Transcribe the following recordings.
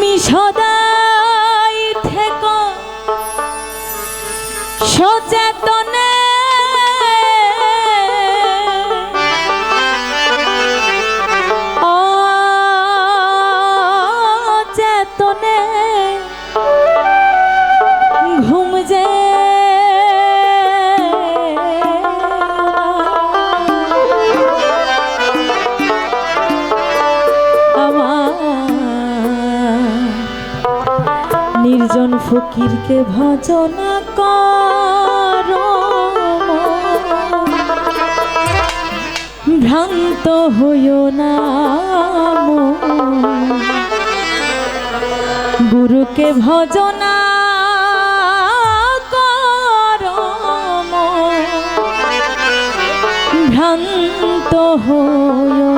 তুমি সদাই থেকো। সচেতনে ফকিরকে ভজনা কর। ভ্রান্ত হইও না গুরুকে ভজনা কর ভ্রান্ত হইও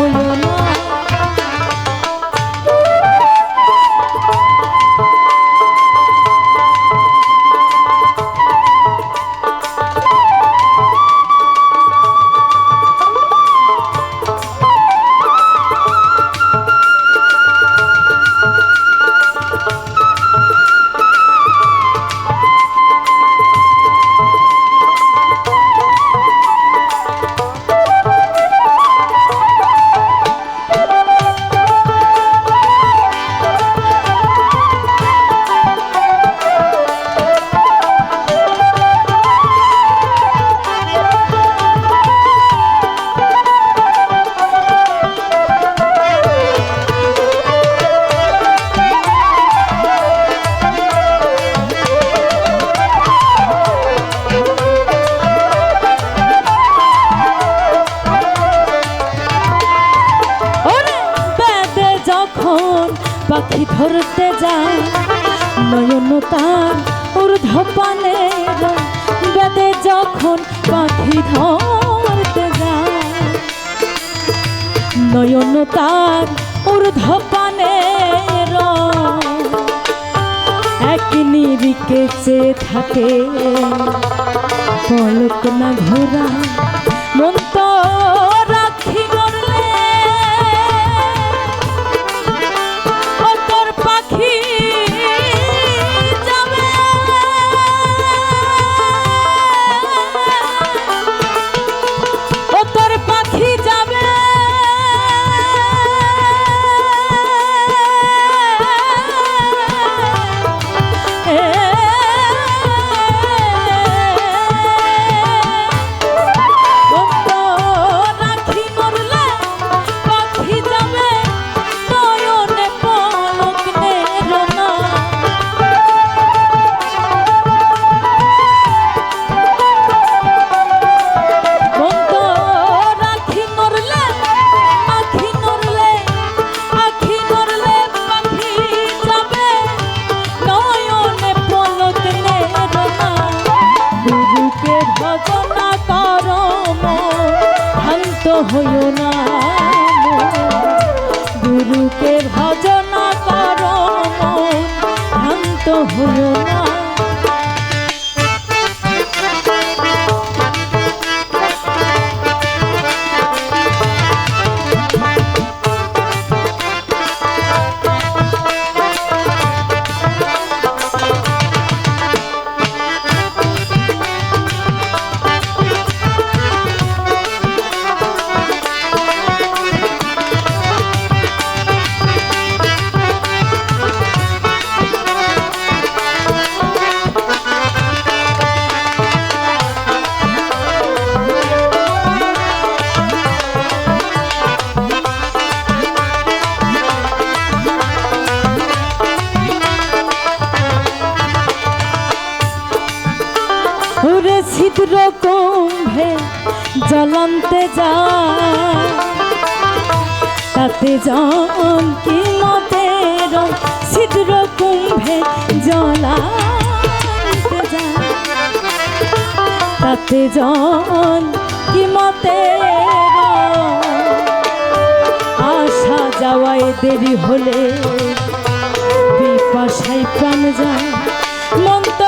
Oh. পাখি ধরতে যায়। নয়ন তার ঊর্ধ্বপানে বেদে যখন পাখি ধরতে যায়। নয়ন তার ঊর্ধ্বপানে এক নিরিকে চেয়ে থাকে। পলক না ঘোরা মন্ত্র হলো ছিদ্র কুম্ভে জ্বলন্তে যা তাতে জন কি মতের ছিদ্র কুম্ভে জ্বলান্তে তাতে জন কি মতের আসা যাওয়াই দেরি হলে বিপাশায় প্রাণ যায়। মন্ত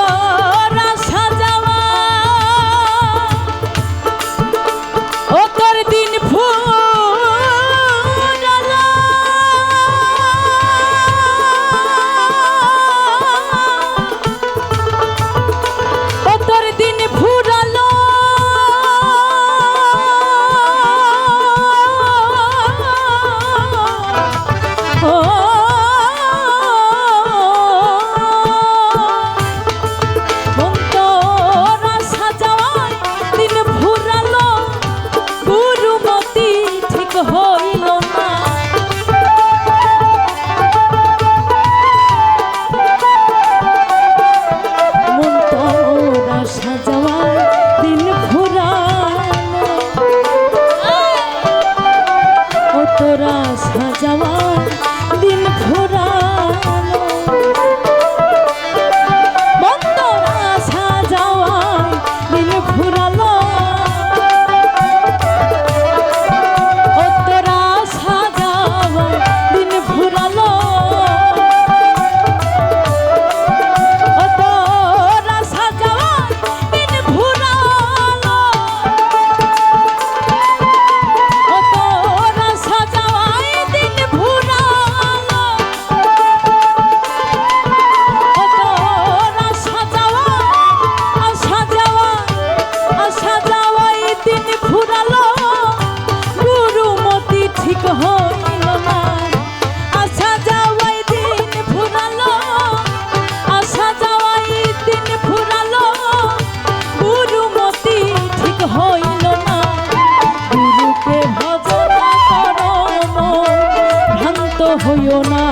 হইও না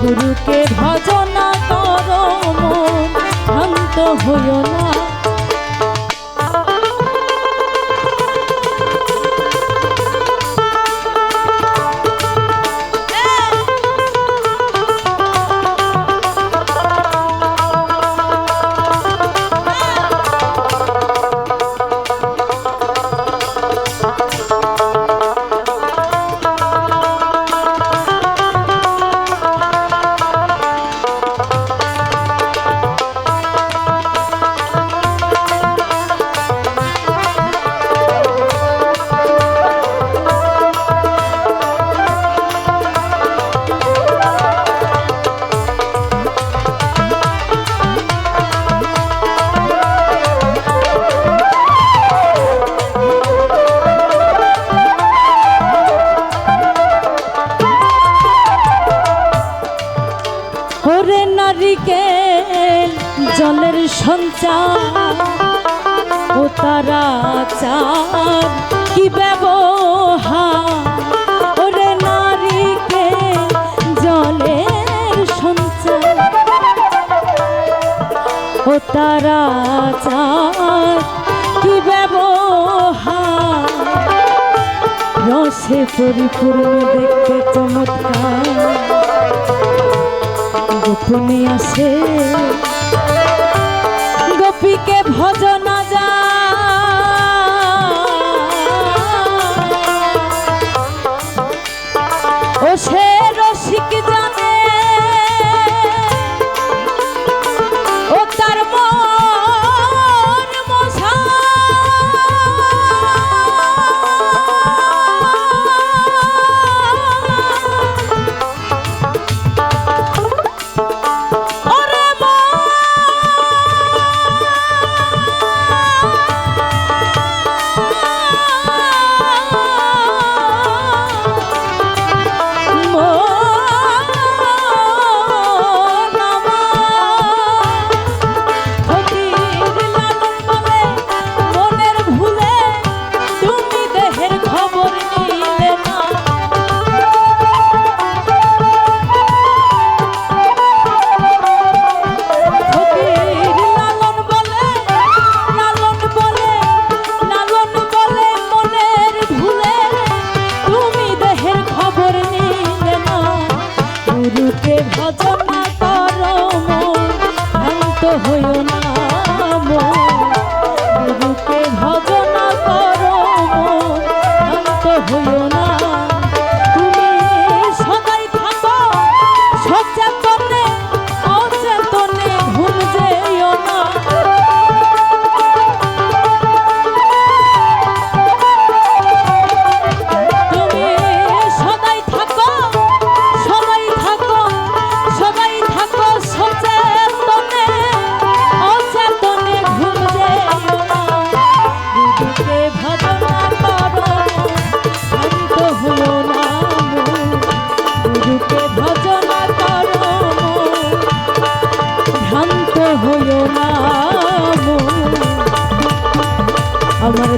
গুরুকে ভজনা কর মন। শান্ত হইও না তারা চাঁদ কি ব্যবহার? রসে পরিপূর্ণ দেখতে চমৎকার। গোপনে আছে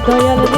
দয়াল